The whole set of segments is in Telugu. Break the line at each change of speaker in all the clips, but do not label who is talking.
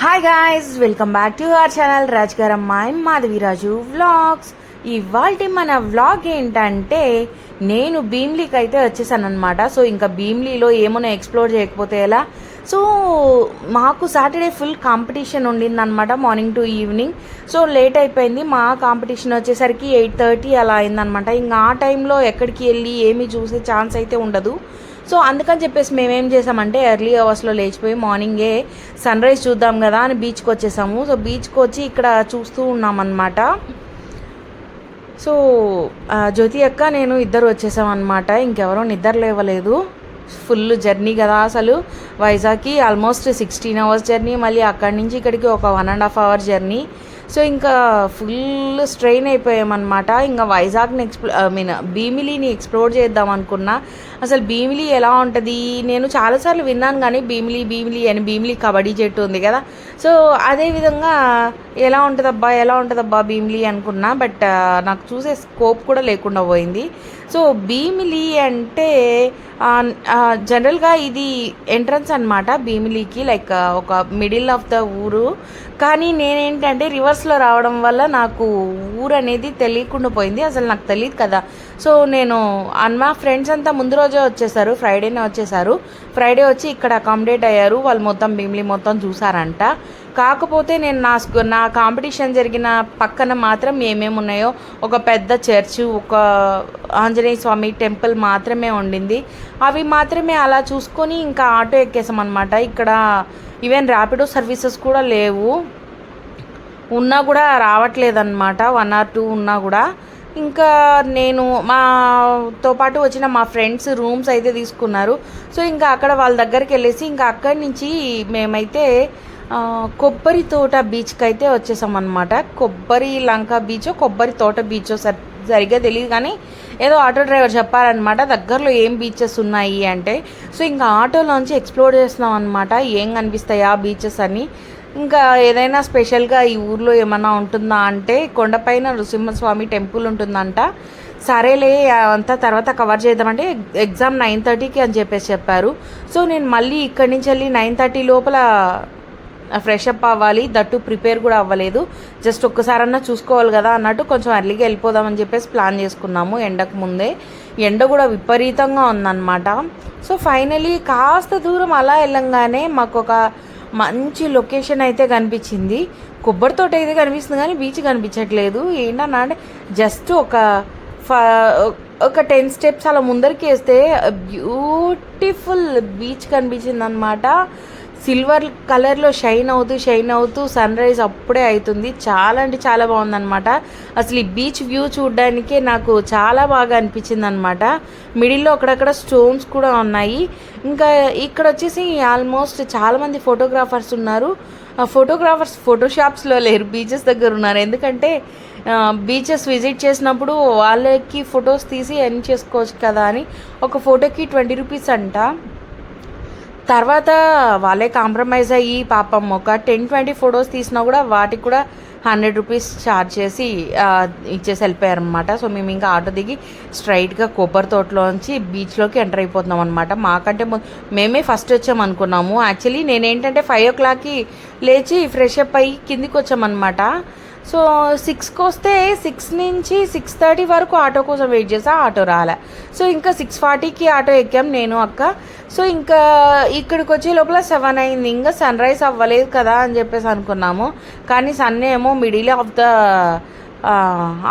Hi guys welcome back to our channel రాజ్గారం Madhaviraju vlogs ఇవాళ మన వ్లాగ్ ఏంటంటే నేను భీమ్లీకి అయితే వచ్చేసాను అనమాట సో ఇంకా భీమ్లీలో ఏమైనా ఎక్స్ప్లోర్ చేయకపోతే ఎలా? సో మాకు Saturday full competition ఉండిందనమాట morning to evening so late అయిపోయింది మా కాంపిటీషన్ వచ్చేసరికి ఎయిట్ థర్టీ అలా అయిందనమాట ఇంకా ఆ టైంలో ఎక్కడికి వెళ్ళి ఏమి చూసే ఛాన్స్ అయితే ఉండదు. సో అందుకని చెప్పేసి మేమేం చేసామంటే ఎర్లీ అవర్స్లో లేచిపోయి మార్నింగే సన్ రైజ్ చూద్దాం కదా అని బీచ్కి వచ్చేసాము. సో బీచ్కి వచ్చి ఇక్కడ చూస్తూ ఉన్నామన్నమాట. సో జ్యోతి అక్క నేను ఇద్దరు వచ్చేసామన్నమాట. ఇంకెవరో నిద్ర లేవలేదు. ఫుల్ జర్నీ కదా అసలు. వైజాగ్కి ఆల్మోస్ట్ సిక్స్టీన్ అవర్స్ జర్నీ. మళ్ళీ అక్కడి నుంచి ఇక్కడికి ఒక one and half hour journey. So ఇంకా ఫుల్ స్ట్రెయిన్ అయిపోయామన్నమాట. ఇంకా వైజాగ్ని ఎక్స్ప్లో ఐ మీన్ భీమిలీని ఎక్స్ప్లోర్ చేద్దాం అనుకున్నా. అసలు భీమిలి ఎలా ఉంటుంది? నేను చాలాసార్లు విన్నాను కానీ భీమిలి భీమిలి అని భీమిలి కబడ్డీ చెట్టు ఉంది కదా. సో అదే విధంగా ఎలా ఉంటుందబ్బా ఎలా ఉంటుందబ్బా భీమిలి అనుకున్నా. బట్ నాకు చూసే స్కోప్ కూడా లేకుండా పోయింది. సో భీమిలి అంటే జనరల్గా ఇది ఎంట్రన్స్ అనమాట భీమిలికి లైక్ ఒక మిడిల్ ఆఫ్ ద ఊరు. కానీ నేనేంటంటే రివర్స్లో రావడం వల్ల నాకు ఊరు అనేది తెలియకుండా పోయింది. అసలు నాకు తెలియదు కదా. సో నేను అన్ మా ఫ్రెండ్స్ అంతా ముందు రోజే వచ్చేసారు ఫ్రైడేనే వచ్చేసారు. ఫ్రైడే వచ్చి ఇక్కడ అకామిడేట్ అయ్యారు వాళ్ళు మొత్తం భీమిలి మొత్తం చూసారంట. కాకపోతే నేను నా నా కాంపిటీషన్ జరిగిన పక్కన మాత్రం ఏమేమి ఉన్నాయో ఒక పెద్ద చర్చ్ ఒక ఆంజనేయ స్వామి టెంపుల్ మాత్రమే ఉండింది. అవి మాత్రమే అలా చూసుకొని ఇంకా ఆటో ఎక్కేసామన్నమాట. ఇక్కడ ఈవెన్ ర్యాపిడో సర్వీసెస్ కూడా లేవు. ఉన్నా కూడా రావట్లేదన్నమాట. వన్ ఆర్ టూ ఉన్నా కూడా. ఇంకా నేను మాతో పాటు వచ్చిన మా ఫ్రెండ్స్ రూమ్స్ అయితే తీసుకున్నారు. సో ఇంకా అక్కడ వాళ్ళ దగ్గరికి వెళ్ళేసి ఇంకా అక్కడి నుంచి మేమైతే కొబ్బరి తోట బీచ్కి అయితే వచ్చేసాం అనమాట కొబ్బరి లంక బీచ్ కొబ్బరి తోట బీచ్ సర్ సరిగ్గా తెలియదు కానీ ఏదో ఆటో డ్రైవర్ చెప్పారనమాట దగ్గరలో ఏం బీచెస్ ఉన్నాయి అంటే సో ఇంకా ఆటోలోంచి ఎక్స్ప్లోర్ చేస్తున్నాం అనమాట ఏం కనిపిస్తాయి ఆ బీచెస్ అని. ఇంకా ఏదైనా స్పెషల్గా ఈ ఊర్లో ఏమన్నా ఉంటుందా అంటే కొండపైన నృసింహస్వామి టెంపుల్ ఉంటుందంట. సరేలే అంతా తర్వాత కవర్ చేద్దామంటే ఎగ్జామ్ నైన్ థర్టీకి అని చెప్పేసి చెప్పారు. సో నేను మళ్ళీ ఇక్కడి నుంచి వెళ్ళి నైన్ థర్టీ లోపల ఫ్రెష్ అప్ అవ్వాలి దట్టు ప్రిపేర్ కూడా అవ్వలేదు. జస్ట్ ఒక్కసారన్నా చూసుకోవాలి కదా అన్నట్టు కొంచెం అర్లీగా వెళ్ళిపోదామని చెప్పేసి ప్లాన్ చేసుకున్నాము ఎండకు ముందే. ఎండ కూడా విపరీతంగా ఉందన్నమాట. సో ఫైనలీ కాస్త దూరం అలా వెళ్ళంగానే మాకు ఒక మంచి లొకేషన్ అయితే కనిపించింది. కొబ్బరి తోట అయితే కనిపిస్తుంది కానీ బీచ్ కనిపించట్లేదు. ఏంటన్నా అంటే జస్ట్ ఒక ఫ- ఒక టెన్ స్టెప్స్ అలా ముందరికి వేస్తే బ్యూటిఫుల్ బీచ్ కనిపించింది అనమాట సిల్వర్ కలర్లో షైన్ అవుతూ షైన్ అవుతూ సన్ రైజ్ అప్పుడే అవుతుంది చాలా అంటే చాలా బాగుందన్నమాట. అసలు ఈ బీచ్ వ్యూ చూడడానికే నాకు చాలా బాగా అనిపించింది అనమాట మిడిల్లో అక్కడక్కడ స్టోన్స్ కూడా ఉన్నాయి. ఇంకా ఇక్కడ వచ్చేసి ఆల్మోస్ట్ చాలామంది ఫోటోగ్రాఫర్స్ ఉన్నారు. ఆ ఫోటోగ్రాఫర్స్ ఫోటోషాప్స్లో లేరు బీచెస్ దగ్గర ఉన్నారు. ఎందుకంటే బీచెస్ విజిట్ చేసినప్పుడు వాళ్ళకి ఫొటోస్ తీసి ఎర్న్ చేసుకోవచ్చు కదా అని ఒక ఫోటోకి ట్వంటీ రూపీస్ అంట. తర్వాత వాళ్ళే కాంప్రమైజ్ అయ్యి పాపం ఒక టెన్ ట్వంటీ ఫొటోస్ తీసినా కూడా వాటికి కూడా హండ్రెడ్ రూపీస్ ఛార్జ్ చేసి ఇచ్చేసి వెళ్ళిపోయారనమాట సో మేము ఇంకా ఆటో దిగి స్ట్రైట్గా కొబ్బరి తోటలోంచి బీచ్లోకి ఎంటర్ అయిపోతున్నాం అనమాట మాకంటే మేమే ఫస్ట్ వచ్చాం అనుకున్నాము. యాక్చువల్లీ నేనేంటంటే ఫైవ్ ఓ క్లాక్కి లేచి ఫ్రెష్ అప్ అయ్యి కిందికి వచ్చామన్నమాట సో సిక్స్కి వస్తే సిక్స్ నుంచి సిక్స్ థర్టీ వరకు ఆటో కోసం వెయిట్ చేసా ఆటో రాలే. సో ఇంకా సిక్స్ ఫార్టీకి ఆటో ఎక్కాం నేను అక్క. సో ఇంకా ఇక్కడికి వచ్చే లోపల సెవెన్ అయింది. ఇంకా సన్ రైజ్ అవ్వలేదు కదా అని చెప్పేసి అనుకున్నాము. కానీ సన్ ఏమో మిడిల్ ఆఫ్ ద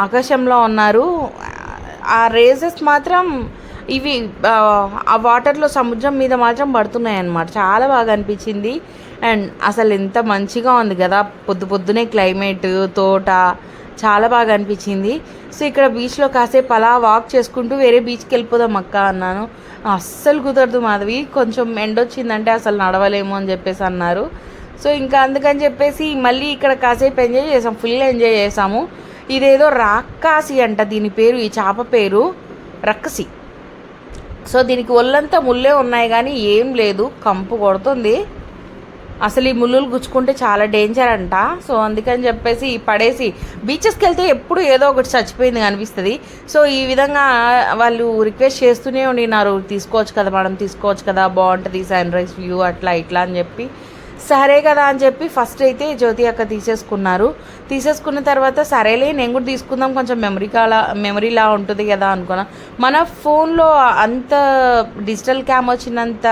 ఆకాశంలో ఉన్నారు. ఆ రేసెస్ మాత్రం ఇవి ఆ, ఆ వాటర్లో సముద్రం మీద మాత్రం పడుతున్నాయి అన్నమాట చాలా బాగా అనిపించింది. అండ్ అసలు ఎంత మంచిగా ఉంది కదా. పొద్దు పొద్దునే క్లైమేట్ తోట చాలా బాగా అనిపించింది. సో ఇక్కడ బీచ్లో కాసేపు అలా వాక్ చేసుకుంటూ వేరే బీచ్కి వెళ్ళిపోదాం అక్క అన్నాను. అస్సలు కుదరదు మాధవి. కొంచెం ఎండ వచ్చిందంటే అసలు నడవలేము అని చెప్పేసి అన్నారు. సో ఇంకా అందుకని చెప్పేసి మళ్ళీ ఇక్కడ కాసేపు ఎంజాయ్ చేసాం. ఫుల్ ఎంజాయ్ చేసాము. ఇదేదో రాక్కాసి అంట దీని పేరు ఈ చేప పేరు రక్కసి. సో దీనికి ఒళ్ళంతా ముళ్ళే ఉన్నాయి కానీ ఏం లేదు. కంపు కొడుతుంది. అసలు ఈ ముళ్ళులు గుచ్చుకుంటే చాలా డేంజర్ అంట. సో అందుకని చెప్పేసి పడేసి బీచెస్కి వెళ్తే ఎప్పుడు ఏదో ఒకటి చచ్చిపోయింది అనిపిస్తుంది. సో ఈ విధంగా వాళ్ళు రిక్వెస్ట్ చేస్తూనే ఉండినారు. తీసుకోవచ్చు కదా మనం తీసుకోవచ్చు కదా బాగుంటుంది సన్రైజ్ వ్యూ అట్లా ఇట్లా అని చెప్పి. సరే కదా అని చెప్పి ఫస్ట్ అయితే జ్యోతి అక్క తీసేసుకున్నారు. తీసేసుకున్న తర్వాత సరేలే నేను కూడా తీసుకుందాం కొంచెం మెమరీ కాలా మెమరీలా ఉంటుంది కదా అనుకున్నా. మన ఫోన్లో అంత డిజిటల్ క్యామ్ వచ్చినంత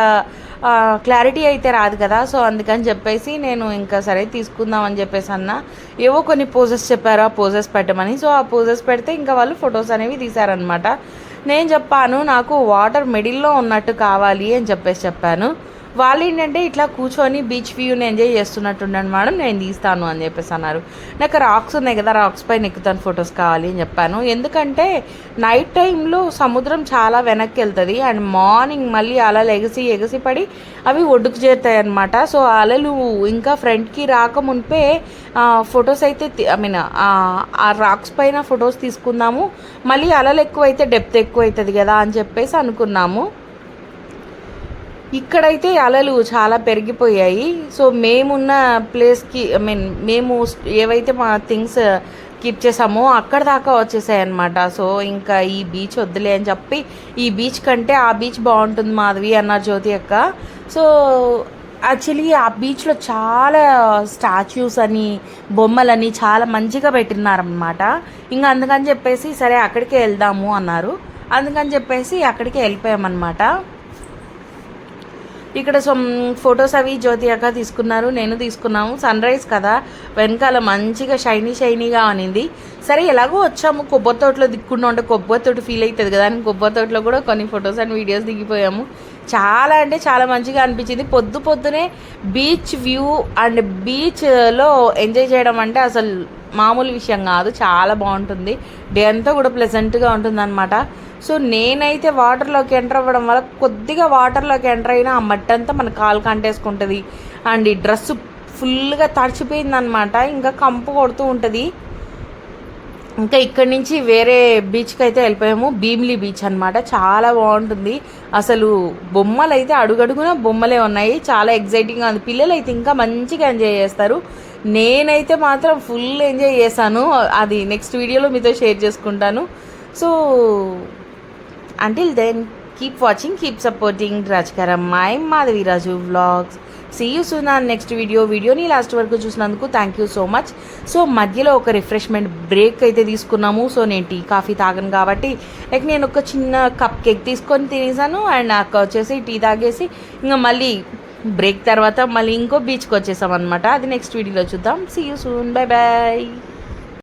క్లారిటీ అయితే రాదు కదా. సో అందుకని చెప్పేసి నేను ఇంకా సరే తీసుకుందాం అని చెప్పేసి అన్న. ఏవో కొన్ని పోజెస్ చెప్పారు ఆ పోజెస్ పెట్టమని. సో ఆ పోజెస్ పెడితే ఇంకా వాళ్ళు ఫొటోస్ అనేవి తీశారనమాట నేను చెప్పాను నాకు వాటర్ మిడిల్లో ఉన్నట్టు కావాలి అని చెప్పేసి చెప్పాను. వాళ్ళు ఏంటంటే ఇట్లా కూర్చొని బీచ్ వ్యూని ఎంజాయ్ చేస్తున్నట్టుండండి మేడం నేను తీస్తాను అని చెప్పేసి అన్నారు. నాకు రాక్స్ ఉన్నాయి కదా రాక్స్ పైన ఎక్కుతాను ఫొటోస్ కావాలి అని చెప్పాను. ఎందుకంటే నైట్ టైంలో సముద్రం చాలా వెనక్కి వెళ్తుంది అండ్ మార్నింగ్ మళ్ళీ అలలు ఎగసి ఎగసి పడి అవి ఒడ్డుకు చేరుతాయి అనమాట సో అలలు ఇంకా ఫ్రంట్కి రాక మునిపే ఫొటోస్ అయితే ఐ మీన్ ఆ రాక్స్ పైన ఫొటోస్ తీసుకుందాము. మళ్ళీ అలలు ఎక్కువైతే డెప్త్ ఎక్కువ అవుతుంది కదా అని చెప్పేసి అనుకున్నాము. ఇక్కడైతే అలలు చాలా పెరిగిపోయాయి. సో మేమున్న ప్లేస్కి ఐ మీన్ మేము ఏవైతే మా థింగ్స్ కీప్ చేసామో అక్కడ దాకా వచ్చేసాయి అనమాట సో ఇంకా ఈ బీచ్ వద్దులే అని చెప్పి ఈ బీచ్ కంటే ఆ బీచ్ బాగుంటుంది మాధవి అన్నారు జ్యోతి అక్క. సో యాక్చువల్లీ ఆ బీచ్లో చాలా స్టాచ్యూస్ అని బొమ్మలని చాలా మంచిగా పెట్టినారనమాట ఇంకా అందుకని చెప్పేసి సరే అక్కడికే వెళ్దాము అన్నారు. అందుకని చెప్పేసి అక్కడికే వెళ్ళిపోయామన్నమాట. ఇక్కడ సమ్ ఫొటోస్ అవి జ్యోతి అక్క తీసుకున్నారు నేను తీసుకున్నాము. సన్ రైజ్ కదా వెనకాల మంచిగా షైనీ షైనీగా అనింది. సరే ఎలాగో వచ్చాము. కొబ్బరి తోటలో దిక్కుండా ఉంటే కొబ్బరి తోట ఫీల్ అవుతుంది కదా అని కొబ్బరి తోటలో కూడా కొన్ని ఫొటోస్ అండ్ వీడియోస్ దిగిపోయాము. చాలా అంటే చాలా మంచిగా అనిపించింది. పొద్దు పొద్దునే బీచ్ వ్యూ అండ్ బీచ్లో ఎంజాయ్ చేయడం అంటే అసలు మామూలు విషయం కాదు చాలా బాగుంటుంది. డే అంతా కూడా ప్లెజెంట్గా ఉంటుందన్నమాట. సో నేనైతే వాటర్లోకి ఎంటర్ అవ్వడం వల్ల కొద్దిగా వాటర్లోకి ఎంటర్ అయినా ఆ మట్టి అంతా మన కాలు కంటేసుకుంటుంది. అండ్ ఈ డ్రెస్ ఫుల్గా తడిచిపోయిందనమాట ఇంకా కంపు కొడుతూ ఉంటుంది. ఇంకా ఇక్కడి నుంచి వేరే బీచ్కి అయితే వెళ్ళిపోయాము. భీమిలీ బీచ్ అనమాట చాలా బాగుంటుంది. అసలు బొమ్మలు అయితే అడుగడుగున బొమ్మలే ఉన్నాయి. చాలా ఎగ్జైటింగ్గా ఉంది. పిల్లలు అయితే ఇంకా మంచిగా ఎంజాయ్ చేస్తారు. నేనైతే మాత్రం ఫుల్ ఎంజాయ్ చేశాను. అది నెక్స్ట్ వీడియోలో మీతో షేర్ చేసుకుంటాను. So until then keep watching keep supporting రాజకరమ్మాయి Madhaviraju vlogs see you soon next video వీడియోని లాస్ట్ వరకు చూసినందుకు thank you so much so మధ్యలో ఒక రిఫ్రెష్మెంట్ బ్రేక్ అయితే తీసుకున్నాము. సో నేను టీ కాఫీ తాగను కాబట్టి లైక్ నేను ఒక చిన్న కప్ కేక్ తీసుకొని తినేసాను. అండ్ నాకు వచ్చేసి టీ తాగేసి ఇంకా మళ్ళీ బ్రేక్ తర్వాత మళ్ళీ ఇంకో బీచ్కి వచ్చేసాం అనమాట అది నెక్స్ట్ వీడియోలో చూద్దాం. See you soon bye bye